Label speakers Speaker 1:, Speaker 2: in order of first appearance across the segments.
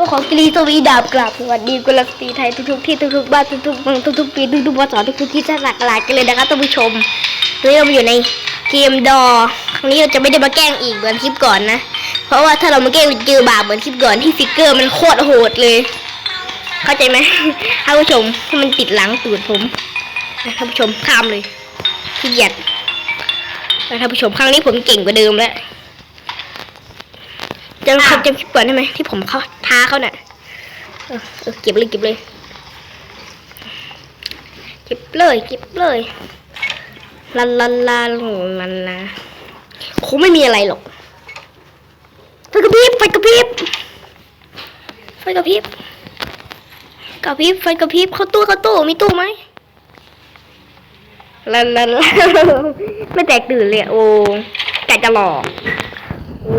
Speaker 1: ก็ขอกรีสวีดาบกลับสวัสดีกุลสตรีไทยทุกๆที่ทุกๆบ้านทุกๆเมืองทุกๆปีทุกๆภาษาทุกๆที่จะหลากหลายกันเลยนะคะท่านผู้ชมเรื่องอยู่ในเกมดอครั้งนี้เราจะไม่ได้มาแกล้งอีกเหมือนคลิปก่อนนะ เพราะว่าถ้าเรามาแกล้งเจอบาปเหมือนคลิปก่อนที่ฟิกเกอร์มันโคตรโหดเลย เข้าใจไหมท่านผู้ชมถ้ามันติดหลังตูดผมนะท่านผู้ชมข้ามเลยขี้เกียจนะท่านผู้ชมครั้งนี้ผมเก่งกว่าเดิมแล้วจำคำจำคลิปก่อนได้ไหมที่ผมเขา ท้าเขาน่ะเออเออเก็บเลยเก็บเลย เก็บเลยเก็บเลยลาลาลาลาลาคงไม่มีอะไรหรอกไฟกระพริบไฟกระพริบไฟกระพริบกระพริบไฟกระพริบเข้าตู้เข้าตู้มีตู้ไหมลันลันไม่แตกตื่นเลยโอ้แกจะหลอกโอ้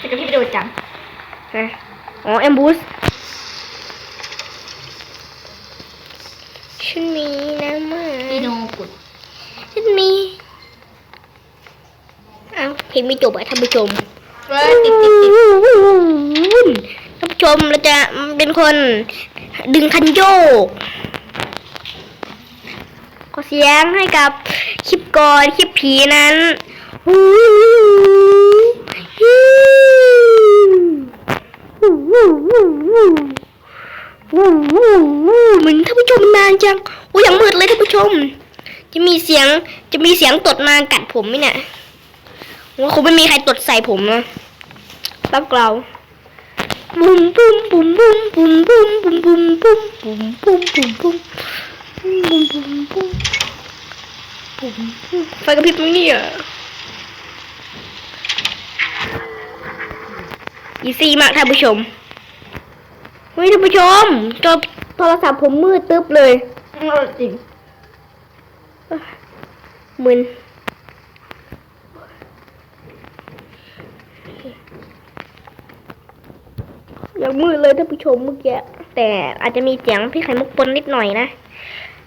Speaker 2: จะกระพริบโดดจัง
Speaker 1: ฮะอ๋อแอมบูสฉันมีน้ำมา
Speaker 2: ดีโนกุด
Speaker 1: ฉันมีเอ้าเพลงไม่จบอะท่านผู้ชม
Speaker 2: เว้ยติดติดติด
Speaker 1: ท่านผู้ชมเราจะเป็นคนดึงคันโยกขอเสียงให้กับคลิปก่อนคลิปผีนั้น เหมือนท่านผู้ชมนานจังโอ้ยยังมืดเลยท่านผู้ชม จะมีเสียงจะมีเสียงตดมากัดผมไหมเนี่ยว่าคงไม่มีใครตดใส่ผมนะรับกล่าวบุ้มบุ้มบุ้มบุ้มบุ้มบุ้มบุ้มบุ้มบุ้มบุ้มบุ้มบุ้มบุ้มบุ้มบุ้มบุ้มบุ้มบุ้มไฟกระพริบตรงนี้อะอีซี่มากท่านผู้ชม ฮ้ยท่านผู้ชมจอโทรศัพท์ผมมืดตึ๊บเลย
Speaker 2: เออจริง
Speaker 1: มึนยังมืดเลยท่านผู้ชมเมื่อกี้แต่อาจจะมีเสียงพี่ไข่มุกปนนิดหน่อยนะ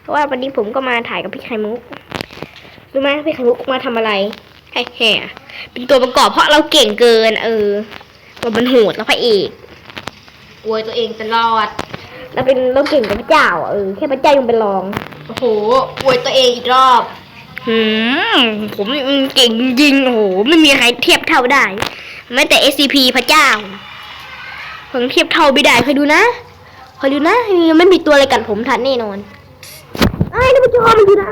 Speaker 1: เพราะว่าวันนี้ผมก็มาถ่ายกับพี่ไข่มุกรู้ไหมพี่ไข่มุกมาทำอะไรแห่แห่เป็นตัวประกอบเพราะเราเก่งเกิน เออเราเป็นโหดแล้วพระเอก
Speaker 2: อวยตัวเองตลอด
Speaker 1: เราเป็นเราเก่งกับพระเจ้าอะเออแค่พระเจ้ายังเป็นรอง
Speaker 2: โอ้โหอวยตัวเองอีกรอบ
Speaker 1: หืมผมเก่งจริงโอ้โห ไม่มีใครเทียบเท่าได้ แม้แต่ SCP พระเจ้า ผมเทียบเท่าไม่ได้คอยดูนะคอยดูนะยังไม่มีตัวอะไรกัดผมทันแน่นอนไอ้ท่านผู้ชมมันอยู่ไหน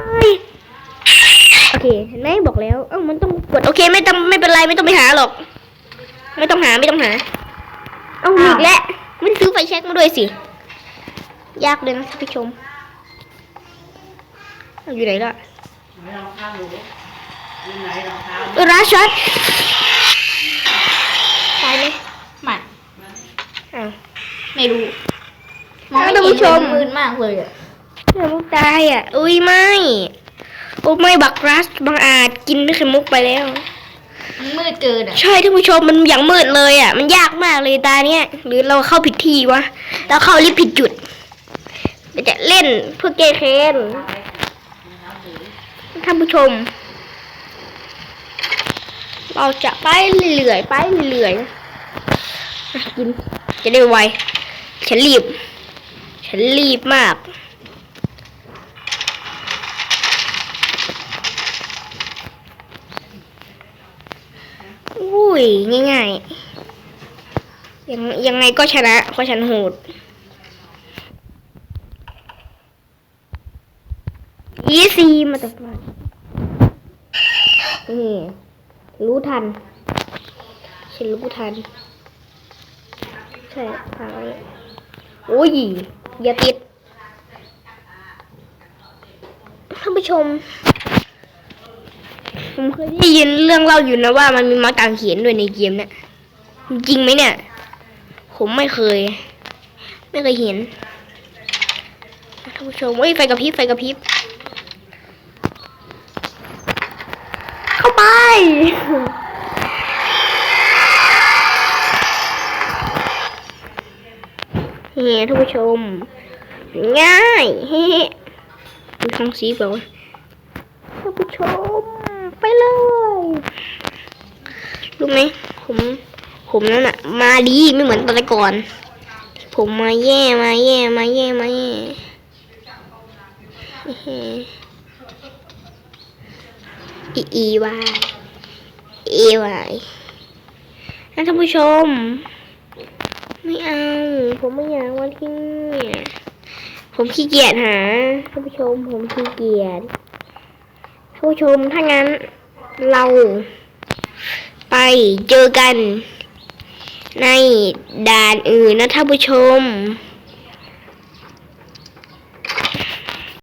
Speaker 1: โอเคเห็นไหมบอกแล้ว เอ้ามันต้องกดโอเค ไม่ต้องไม่เป็นไรไม่ต้องไปหาหรอก ไม่ต้องหาไม่ต้องหา เอ้าอีกแล้วไม่ได้ซื้อไฟแช็กมาด้วยสิ ยากเลยนะท่านผู้ชมเอาอยู่ไหนล่ะเออราช็อตตายไหม
Speaker 2: ไม่
Speaker 1: อ้าว
Speaker 2: ไม่รู้มองไม่
Speaker 1: ท่าน
Speaker 2: เห็
Speaker 1: ผู้
Speaker 2: น
Speaker 1: ชม
Speaker 2: มืดมากเลยอะ
Speaker 1: เดี๋ยวมุกตายอะ อุ้ยไม่ โอ้ไม่บักรัสบางอาจกินไม่เคยมุกไปแล้ว
Speaker 2: มันมืดเกินอะ
Speaker 1: ใช่ท่านผู้ชมมันอย่างมืดเลยอะ มันยากมากเลยตาเนี้ยหรือเราเข้าผิดที่วะเราเข้าลิฟต์ผิดจุดเราจะเล่นเพื่อแก้แค้นท่านผู้ชม เราจะไปเรื่อยไปเรื่อยกินจะได้ไวฉันรีบ ฉันรีบมาก อุ้ ยง่ายๆ ยังยังไงก็ชนะเพราะฉันโหด อีซีมาแต่ก่อนนี่รู้ทัน ฉันรู้ทัน ใช่ทางโอ้ย อย่าติดท่านผู้ชม ผมเคยได้ยินเรื่องเล่าอยู่นะว่ามันมีไม้กางเขนด้วยในเกมเนี่ยจริงไหมเนี่ย ผมไม่เคย ไม่เคยเห็นท่านผู้ชมเฮ้ยไฟกระพริบไฟกระพริบเข้าไปเฮ้ท่านผู้ชม ง่ายเฮ้ดูช่องสีเปล่าวะท่านผู้ชม ไปเลย รู้ไหมผมผมนั่นน่ะมาดีไม่เหมือนตอนก่อน ผมมาแย่มาแย่มาแย่มาแย่อีอีวายเอวายนะท่านผู้ชม ไม่เอา ผมไม่อยากมาที่นี่ผมขี้เกียจหาท่านผู้ชม ผมขี้เกียจท่านผู้ชมถ้างั้นเรา ไปเจอกันในด่านอื่นนะท่านผู้ชม